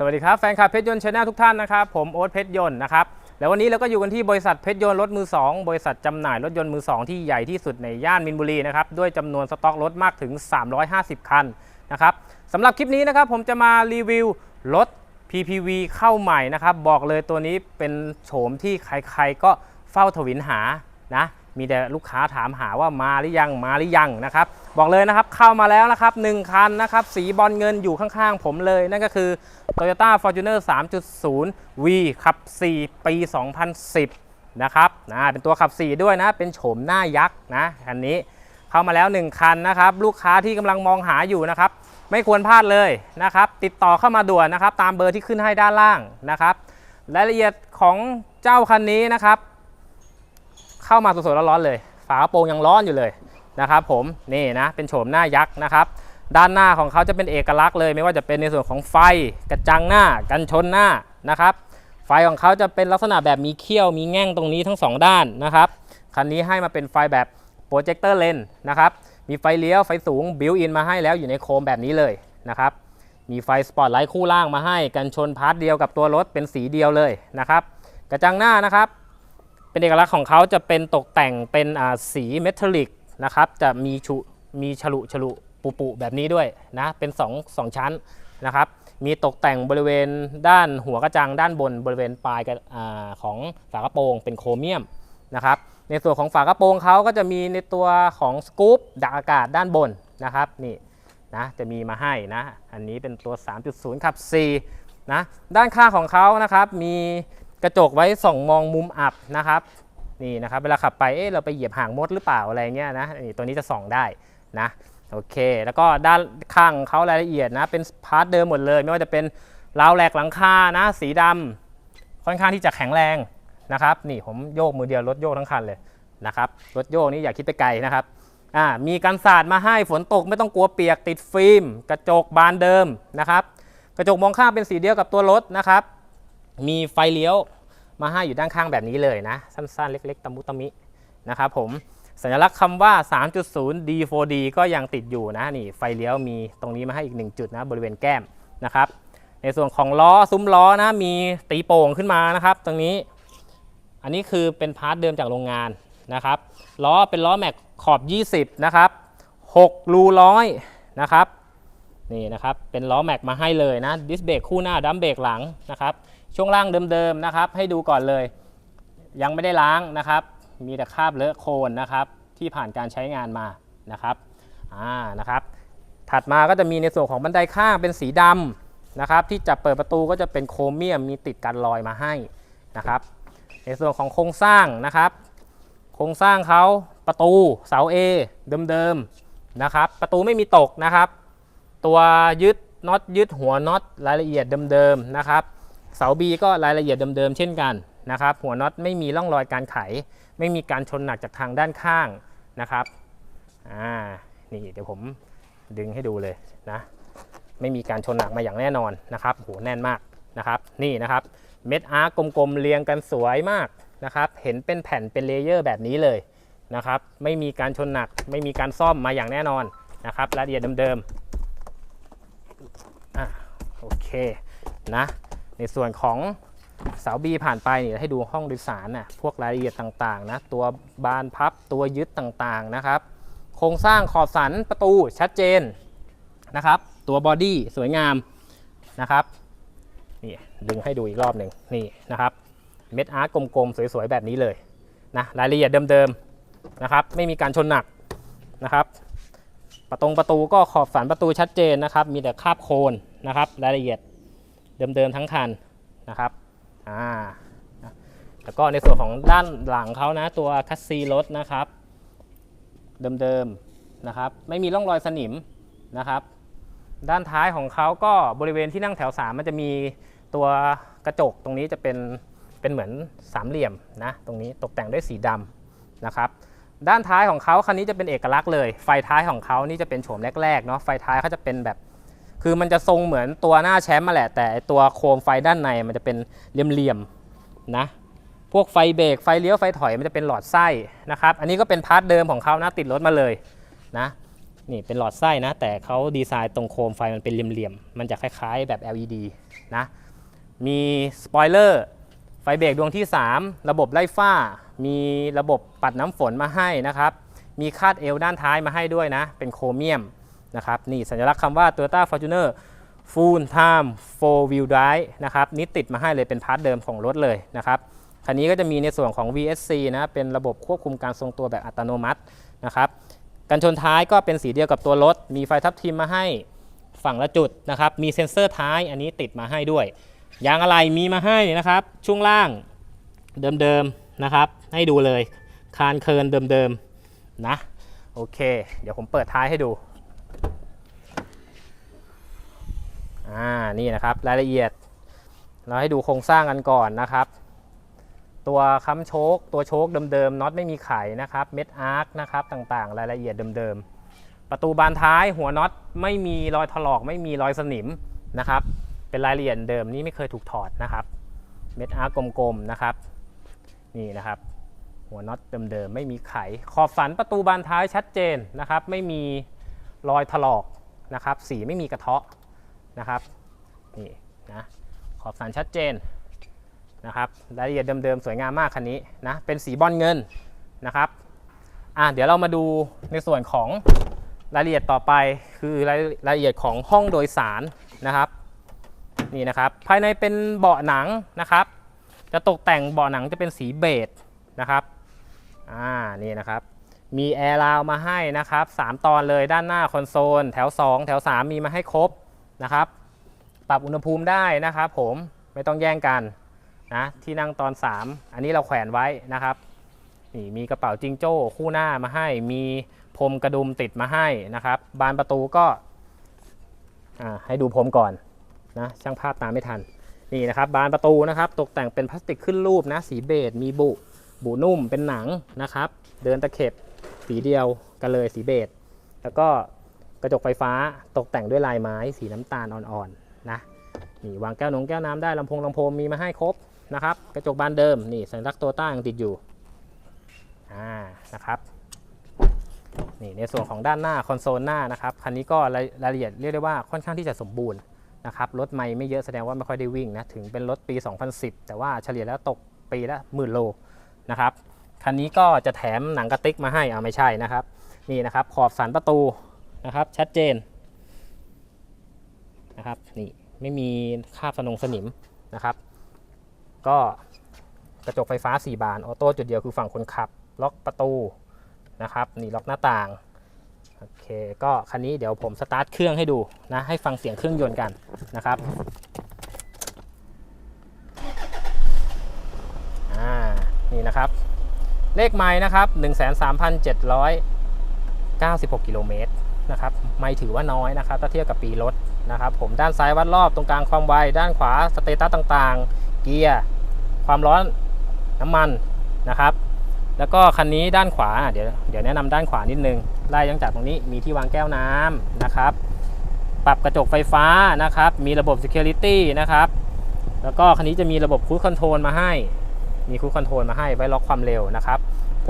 สวัสดีครับแฟนคลับเพชรยนต์ชาแนลทุกท่านนะครับผมโอ๊ตเพชรยนต์นะครับแล้ววันนี้เราก็อยู่กันที่บริษัทเพชรยนต์รถมือ 2 บริษัทจำหน่ายรถยนต์มือ 2 ที่ใหญ่ที่สุดในย่านมินบุรีนะครับด้วยจำนวนสต็อกรถมากถึง 350 คันนะครับสำหรับคลิปนี้นะครับผมจะมารีวิวรถ PPV เข้าใหม่นะครับบอกเลยตัวนี้เป็นโฉมที่ใครๆก็เฝ้าทวินหานะมีแต่ลูกค้าถามหาว่ามาหรือยังมาหรือยังนะครับ บอกเลยนะครับเข้ามาแล้วนะครับหนึ่งคันนะครับสีบอลเงินอยู่ข้างๆ ผมเลย นั่นก็คือ Toyota Fortuner 3.0 V ขับ 4 ปี 2010 นะครับนะเป็นตัวขับ 4 ด้วยนะ เป็นโฉมหน้ายักษ์นะคันนี้เข้ามาแล้ว 1 คันนะครับ ลูกค้าที่กำลังมองหาอยู่นะครับ ไม่ควรพลาดเลยนะครับ ติดต่อเข้ามาด่วนนะครับ ตามเบอร์ที่ขึ้นให้ด้านล่างนะครับรายละเอียดของเจ้าคันนี้นะครับ เข้ามาสดๆร้อนๆเลย ฝากระโปรงยังร้อนอยู่เลย นะครับผมนี่นะเป็นโฉมหน้ายักษ์นะครับด้านหน้าของเขาจะเป็นเอกลักษณ์เลยไม่ว่าจะเป็นในส่วนของไฟกระจังหน้ากันชนหน้านะครับ ไฟของเขาจะเป็นลักษณะแบบมีเขี้ยวมีแง่งตรงนี้ทั้งสองด้านนะครับคันนี้ให้มาเป็นไฟแบบโปรเจคเตอร์เลนนะครับมีไฟเลี้ยวไฟสูงบิวอินมาให้แล้วอยู่ในโคมแบบนี้เลยนะครับมีไฟสปอตไลท์คู่ล่างมาให้กันชนพาร์ทเดียวกับตัวรถเป็นสีเดียวเลยนะครับกระจังหน้านะครับ เป็นเอกลักษณ์ของเขาจะเป็นตกแต่งเป็นสีเมทัลลิก นะครับจะมีชุมีฉลุฉลุปุปุแบบนี้ด้วยนะเป็น2งชั้นนะครับมีตกแต่งบริเวณด้านหัวกระจังด้านบนบริเวณปลายอของฝากระโปรงเป็นโครเมียมนะครับในส่วนของฝากระโปรงเขาก็จะมีในตัวของสกู๊ปดักอากาศด้านบนนะครับนี่นะจะมีมาให้นะอันนี้เป็นตัว 3.0ขับ 4 นะด้านข้างของเขานะครับมีกระจกไว้ส่องมองมุมอับนะครับ นี่นะครับเวลาขับไปเอ๊ะเราไปเหยียบหางมดหรือเปล่าอะไรเงี้ยนะนี่ตัวนี้จะส่องได้นะโอเค แล้วก็ด้านข้างเขารายละเอียดนะเป็นพาร์ทเดิมหมดเลย ไม่ว่าจะเป็นราวแหลกหลังคานะ สีดำค่อนข้างที่จะแข็งแรงนะครับ นี่ผมโยกมือเดียวรถโยกทั้งคันเลยนะครับรถโยกนี่อย่าคิดไปไกลนะครับอ่ามีกันสาดมาให้ฝนตกไม่ต้องกลัวเปียกติดฟิล์ม กระจกบานเดิมนะครับ กระจกมองข้างเป็นสีเดียวกับตัวรถนะครับ มีไฟเลี้ยว มาให้อยู่ด้านข้างแบบนี้เลยนะ สั้นๆ เล็ก ๆตะมุตะมินะครับผมสัญลักษณ์คำว่า 3.0 D4D ก็ยังติดอยู่นะนี่ไฟเลี้ยวมีตรงนี้มาให้อีก 1 จุดนะบริเวณแก้มนะครับในส่วนของล้อซุ้มล้อนะมีตีโป่งขึ้นมานะครับ ตรงนี้ อันนี้คือเป็นพาร์ทเดิมจากโรงงานนะครับล้อเป็นล้อแม็กขอบ 20 นะครับ6รูร้อยนะครับนี่นะครับเป็นล้อแม็กมาให้เลยนะดิสเบรกคู่หน้าดัมเบรกหลังนะครับ ช่วงล่างเดิมๆนะครับ ให้ดูก่อนเลย ยังไม่ได้ล้างนะครับ มีแต่คราบเลอะโคลนนะครับ ที่ผ่านการใช้งานมานะครับอ่านะครับ ถัดมาก็จะมีในส่วนของบันไดข้างเป็นสีดำนะครับ ที่จะเปิดประตูก็จะเป็นโครเมียมมีติดกันรอยมาให้นะครับ ในส่วนของโครงสร้างนะครับ โครงสร้างเขาประตูเสา A เดิมๆนะครับ ประตูไม่มีตกนะครับ ตัวยึดน็อตยึดหัวน็อตรายละเอียดเดิมๆนะครับ เสา B ก็รายละเอียดเดิมๆเช่นกันนะครับ หัวน็อตไม่มีร่องรอยการไข ไม่มีการชนหนักจากทางด้านข้างนะครับอ่านี่เดี๋ยวผมดึงให้ดูเลยนะไม่มีการชนหนักมาอย่างแน่นอนนะครับโหแน่นมากนะครับนี่นะครับเม็ดอาร์กกลมๆเรียงกันสวยมากนะครับเห็นเป็นแผ่นเป็นเลเยอร์แบบนี้เลยนะครับไม่มีการชนหนักไม่มีการซ่อมมาอย่างแน่นอนนะครับรายละเอียดเดิมๆอะโอเคนะ ในส่วนของเสาบีผ่านไปนี่ให้ดูห้องโดยสารนะพวกรายละเอียดต่างๆนะตัวบานพับตัวยึดต่างๆนะครับ โครงสร้างขอบสันประตูชัดเจนนะครับ ตัวบอดี้สวยงามนะครับนี่ดึงให้ดูอีกรอบหนึ่งนี่นะครับ เม็ดอาร์ตกลมๆ สวยๆ แบบนี้เลยนะรายละเอียดเดิมๆนะครับ ไม่มีการชนหนักนะครับ ประตงประตูก็ขอบสันประตูชัดเจนนะครับ มีแต่คาบโคนนะครับ รายละเอียด เดิมๆทั้งคันนะครับอ่าแล้วก็ในส่วนของด้านหลังเขานะตัวคัสซีรถนะครับ เดิมๆนะครับไม่มีร่องรอยสนิมนะครับ ด้านท้ายของเขาก็บริเวณที่นั่งแถว 3 มันจะมีตัวกระจกตรงนี้จะเป็นเป็นเหมือนสามเหลี่ยมนะตรงนี้ตกแต่งด้วยสีดำนะครับด้านท้ายของเขาคันนี้จะเป็นเอกลักษณ์เลย ไฟท้ายของเขานี่จะเป็นโฉมแรกๆเนาะไฟท้ายเขาจะเป็นแบบ คือมันจะทรงเหมือนตัวหน้าแชมป์มาแหละ แต่ตัวโคมไฟด้านในมันจะเป็นเหลี่ยมๆนะพวกไฟเบรกไฟเลี้ยวไฟถอยมันจะเป็นหลอดไส้นะครับ อันนี้ก็เป็นพาร์ทเดิมของเขานะติดรถมาเลยนะนี่เป็นหลอดไส้นะ แต่เขาดีไซน์ตรงโคมไฟมันเป็นเหลี่ยมๆมันจะคล้ายๆแบบ LED นะมีสปอยเลอร์ไฟเบรกดวงที่ 3 ระบบไล่ฝ้า มีระบบปัดน้ำฝนมาให้นะครับ มีคาดเอวด้านท้ายมาให้ด้วยนะ เป็นโครเมียม นะครับนี่สัญลักษณ์คำว่า Toyota Fortuner Full Time 4 Wheel Drive นะครับนี่ติดมาให้เลยเป็นพาร์ทเดิมของรถเลยนะครับคันนี้ก็จะมีในส่วนของ VSC นะเป็นระบบควบคุมการทรงตัวแบบอัตโนมัตินะครับกันชนท้ายก็เป็นสีเดียวกับตัวรถ มีไฟทับทิมมาให้ฝั่งละจุดนะครับ มีเซ็นเซอร์ท้ายอันนี้ติดมาให้ด้วย ยางอะไรมีมาให้นะครับ ช่วงล่างเดิมๆนะครับ ให้ดูเลย คานเคิร์นเดิมๆนะ โอเค เดี๋ยวผมเปิดท้ายให้ดู อ่านี่นะครับรายละเอียด เราให้ดูโครงสร้างกันก่อนนะครับ ตัวค้ำโชคตัวโชคเดิมๆน็อตไม่มีไขนะครับเม็ดอาร์คนะครับต่างๆ รายละเอียดเดิมๆประตูบานท้ายหัวน็อตไม่มีรอยถลอกไม่มีรอยสนิมนะครับ เป็นรายละเอียดเดิมนี่ไม่เคยถูกถอดนะครับ เม็ดอาร์คกลมๆนะครับ นี่นะครับหัวน็อตเดิมๆไม่มีไข ขอบสันประตูบานท้ายชัดเจนนะครับ ไม่มีรอยถลอกนะครับ สีไม่มีกระเทาะ นะครับนี่นะขอบสันชัดเจนนะครับรายละเอียดเดิมๆ สวยงามมากคันนี้นะเป็นสีบอลเงินนะครับอะเดี๋ยวเรามาดูในส่วนของรายละเอียดต่อไปคือรายรายละเอียดของห้องโดยสารนะครับนี่นะครับภายในเป็นเบาะหนังนะครับ จะตกแต่งเบาะหนังจะเป็นสีเบจนะครับอ่านี่นะครับมีแอร์ราวมาให้นะครับ 3 ตอนเลยด้านหน้าคอนโซล แถว 2 แถว 3 มีมาให้ครบ นะครับ ปรับอุณหภูมิได้นะครับผมไม่ต้องแย่งกันนะที่นั่งตอน 3 อันนี้เราแขวนไว้นะครับนี่มีกระเป๋าจิงโจ้คู่หน้ามาให้ มีพรมกระดุมติดมาให้นะครับ บานประตูก็อ่าให้ดูพรมก่อนนะช่างภาพตามไม่ทันนี่นะครับบานประตูนะครับตกแต่งเป็นพลาสติกขึ้นรูปนะสีเบจมีบุบุนุ่มเป็นหนังนะครับ เดินตะเข็บสีเดียวกันเลยสีเบจแล้วก็ กระจกไฟฟ้าตกแต่งด้วยลายไม้สีน้ำตาลอ่อนๆนะนี่วางแก้วนงแก้วน้ำได้ลำโพงลำโพงมีมาให้ครบนะครับ กระจกบานเดิมนี่สัญลักษณ์โตต้ายังติดอยู่อ่านะครับนี่ในส่วนของด้านหน้าคอนโซลหน้านะครับคันนี้ก็รายรายละเอียดเรียกได้ว่าค่อนข้างที่จะสมบูรณ์นะครับรถไม่ไม่เยอะแสดงว่าไม่ค่อยได้วิ่งนะถึงเป็นรถปี 2010 แต่ว่าเฉลี่ยแล้วตกปีละหมื่นโลนะครับคันนี้ก็จะแถมหนังกระติกมาให้เอาไม่ใช่นะครับนี่นะครับขอบสันประตู นะครับ ชัดเจนนะครับนี่ไม่มีคราบสนงสนิมนะครับ ก็กระจกไฟฟ้า 4 บานออโต้จุดเดียวคือฝั่งคนขับ ล็อกประตูนะครับนี่ล็อกหน้าต่างโอเคก็คันนี้เดี๋ยวผมสตาร์ทเครื่องให้ดูนะให้ฟังเสียงเครื่องยนต์กันนะครับอ่านี่นะครับ เลขไม้นะครับ 13,796 กิโลเมตร นะครับไม่ถือว่าน้อยนะครับถ้าเทียบกับปีรถนะครับ ผมด้านซ้ายวัดรอบตรงกลางความไวด้านขวาสเตตัสต่างๆ เกียร์ความร้อนน้ำมันนะครับ แล้วก็คันนี้ด้านขวาเดี๋ยวเดี๋ยวแนะนำด้านขวานิดนึงไล่ยังจากตรงนี้มีที่วางแก้วน้ำนะครับ ปรับกระจกไฟฟ้านะครับ มีระบบ Security นะครับ แล้วก็คันนี้จะมีระบบคู i คอนโทรลมาให้ มีคู i คอนโทรลมาให้ไว้ล็อกความเร็วนะครับ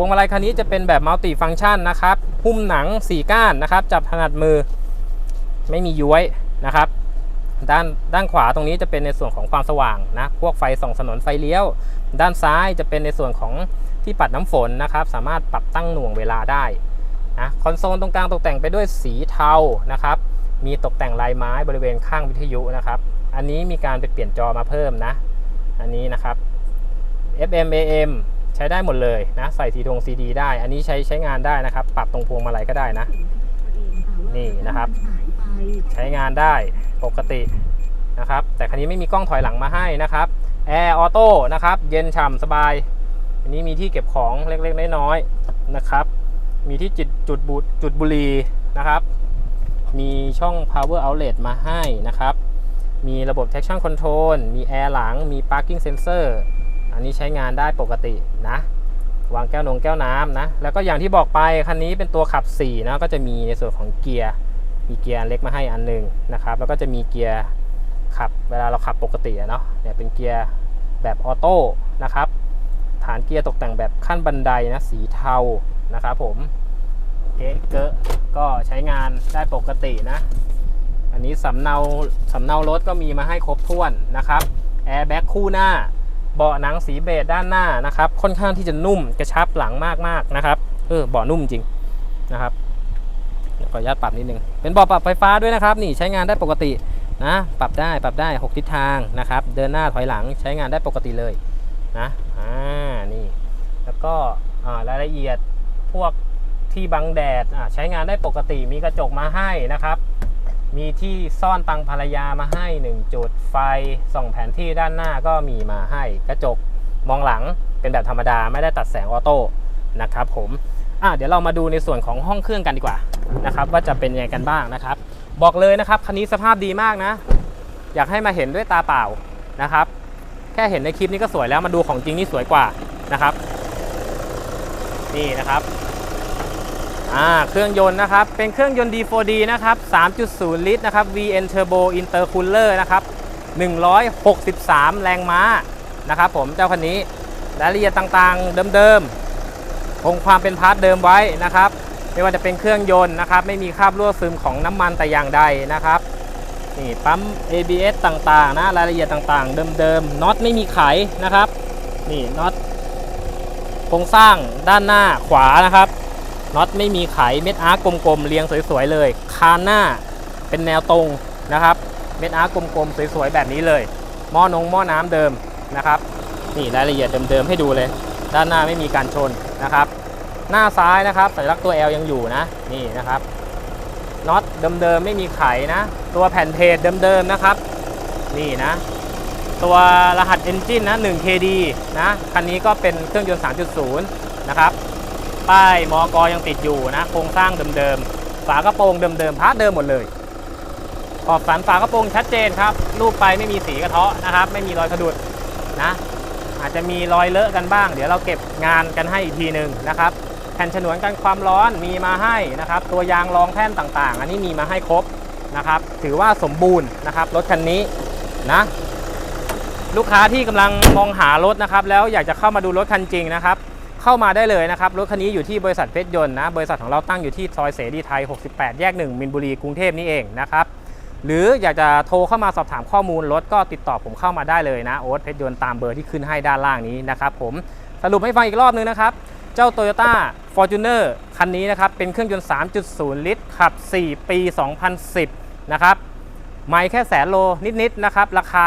พวงมาลัยคันนี้จะเป็นแบบมัลติฟัง c t ชันนะครับ หุ้มหนัง 4 ก้านนะครับ จับถนัดมือ ไม่มีย้วยนะครับ ด้านด้านขวาตรงนี้จะเป็นในส่วนของความสว่างนะ พวกไฟส่องสนนไฟเลี้ยว ด้านซ้ายจะเป็นในส่วนของที่ปัดน้ำฝนนะครับ สามารถปรับตั้งหน่วงเวลาได้นะคอนโซลตรงกลางตกแต่งไปด้วยสีเทานะครับ มีตกแต่งลายไม้บริเวณข้างวิทยุนะครับ อันนี้มีการไปเปลี่ยนจอมาเพิ่มนะ อันนี้นะครับ FM AM ใช้ได้หมดเลยนะ ใส่ซีดงซีดีได้ อันนี้ใช้ใช้งานได้นะครับ ปรับตรงพวงมาลัยก็ได้นะ นี่นะครับ ใช้งานได้ปกตินะครับ แต่คันนี้ไม่มีกล้องถอยหลังมาให้นะครับแอร์ออโต้นะครับ เย็นฉ่ำสบาย อันนี้มีที่เก็บของเล็กๆน้อยๆนะครับ มีที่จุดจุดบุจุดบุรีนะครับ มีช่อง power outlet มาให้นะครับ มีระบบ traction control มีแอร์หลัง มี parking sensor อันนี้ใช้งานได้ปกตินะ วางแก้วนงแก้วน้ำนะ แล้วก็อย่างที่บอกไปคันนี้เป็นตัวขับ4นะก็จะมีในส่วนของเกียร์มีเกียร์เล็กมาให้อันหนึ่งนะครับ แล้วก็จะมีเกียร์ขับเวลาเราขับปกติเนาะเนี่ยเป็นเกียร์แบบออโต้นะครับฐานเกียร์ตกแต่งแบบขั้นบันไดนะสีเทานะครับผมเก๊ะเกะก็ใช้งานได้ปกตินะ อันนี้สำเนาสำเนารถก็มีมาให้ครบถ้วนนะครับแอร์แบ็กคู่หน้า เบาะหนังสีเบจด้านหน้านะครับ ค่อนข้างที่จะนุ่มกระชับหลังมากๆนะครับเออเบาะนุ่มจริงนะครับขออนุญาตปรับนิดนึงเป็นเบาะปรับไฟฟ้าด้วยนะครับ นี่ใช้งานได้ปกตินะปรับได้ปรับได้ 6 ทิศทางนะครับ เดินหน้าถอยหลังใช้งานได้ปกติเลยนะอ่านี่แล้วก็รายละเอียดพวกที่บังแดดใช้งานได้ปกติมีกระจกมาให้นะครับ มีที่ซ่อนตังภรรยามาให้ 1 จุดไฟส่องแผนที่ด้านหน้าก็มีมาให้กระจกมองหลังเป็นแบบธรรมดาไม่ได้ตัดแสงออโต้นะครับผมอะเดี๋ยวเรามาดูในส่วนของห้องเครื่องกันดีกว่านะครับว่าจะเป็นยังไงกันบ้างนะครับ บอกเลยนะครับคันนี้สภาพดีมากนะ อยากให้มาเห็นด้วยตาเปล่านะครับ แค่เห็นในคลิปนี้ก็สวยแล้วมาดูของจริงนี่สวยกว่านะครับ นี่นะครับ อ่าเครื่องยนต์นะครับ เป็นเครื่องยนต์ D4D นะครับ 3.0 ลิตรนะครับ VN Turbo Intercooler นะครับ 163 แรงม้านะครับผมเจ้าคันนี้รายละเอียดต่างๆ เดิมๆคงความเป็นพาร์ทเดิมไว้นะครับ ไม่ว่าจะเป็นเครื่องยนต์นะครับ ไม่มีคราบรั่วซึมของน้ำมันแต่อย่างใดนะครับนี่ปั๊ม ABS ต่างๆนะรายละเอียดต่างๆ เดิมๆน็อตไม่มีไขนะครับ นี่น็อตโครงสร้างด้านหน้าขวานะครับ น็อตไม่มีไขเม็ดอาร์กลมๆเรียงสวยๆเลย คานหน้าเป็นแนวตรงนะครับ เม็ดอาร์กลมๆสวยๆแบบนี้เลย หม้อนงหม้อน้ำเดิมนะครับ นี่รายละเอียดเดิมๆให้ดูเลย ด้านหน้าไม่มีการชนนะครับ หน้าซ้ายนะครับสัญลักษณ์ตัว L ยังอยู่นะ นี่นะครับน็อตเดิมๆไม่มีไขนะ ตัวแผ่นเพจเดิมๆนะครับ นี่นะ ตัวรหัส Engine นะ 1KD นะ คันนี้ก็เป็นเครื่องยนต์ 3.0 นะครับ ป้ายมอกยังติดอยู่นะโครงสร้างเดิมๆฝากระโปรงเดิมๆพาร์ทเดิมหมดเลย ขอบสันฝากระโปรงชัดเจนครับรูปไปไม่มีสีกระเทาะนะครับ ไม่มีรอยสะดุดนะอาจจะมีรอยเลอะกันบ้าง เดี๋ยวเราเก็บงานกันให้อีกทีหนึ่งนะครับแผ่นฉนวนกันความร้อนมีมาให้นะครับ ตัวยางรองแท่นต่างๆ อันนี้มีมาให้ครบนะครับ ถือว่าสมบูรณ์นะครับรถคันนี้นะลูกค้าที่กำลังมองหารถนะครับ แล้วอยากจะเข้ามาดูรถคันจริงนะครับ เข้ามาได้เลยนะครับ รถคันนี้อยู่ที่บริษัทเพชรยนต์นะ บริษัทของเราตั้งอยู่ที่ซอยเสรีไทย 68 แยก 1 มินบุรีกรุงเทพนี่เองนะครับ หรืออยากจะโทรเข้ามาสอบถามข้อมูลรถก็ติดต่อผมเข้ามาได้เลยนะโอ๊ตเพชรยนต์ตามเบอร์ที่ขึ้นให้ด้านล่างนี้นะครับผมสรุปให้ฟังอีกรอบนึงนะครับ เจ้า Toyota Fortuner คันนี้นะครับเป็นเครื่องยนต์ 3.0 ลิตรขับ 4 ปี 2010 นะครับไม่แค่แสนโลนิดๆนะครับราคา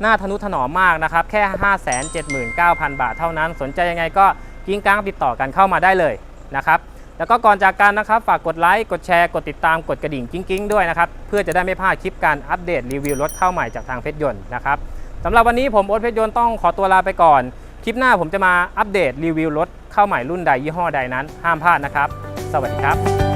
หน้าทนุถนอมมากนะครับแค่ 579,000 บาทเท่านั้น สนใจยังไงก็ กิ้งก้างติดต่อกันเข้ามาได้เลยนะครับแล้วก็ก่อนจากกันนะครับฝากกดไลค์กดแชร์กดติดตามกดกระดิ่งกิ้งๆด้วยนะครับเพื่อจะได้ไม่พลาดคลิปการอัปเดตรีวิวรถเข้าใหม่จากทางเพชรยนต์นะครับสำหรับวันนี้ผมโอ๊ตเพชรยนต์ต้องขอตัวลาไปก่อน คลิปหน้าผมจะมาอัปเดตรีวิวรถเข้าใหม่รุ่นใดยี่ห้อใดนั้น ห้ามพลาดนะครับ สวัสดีครับ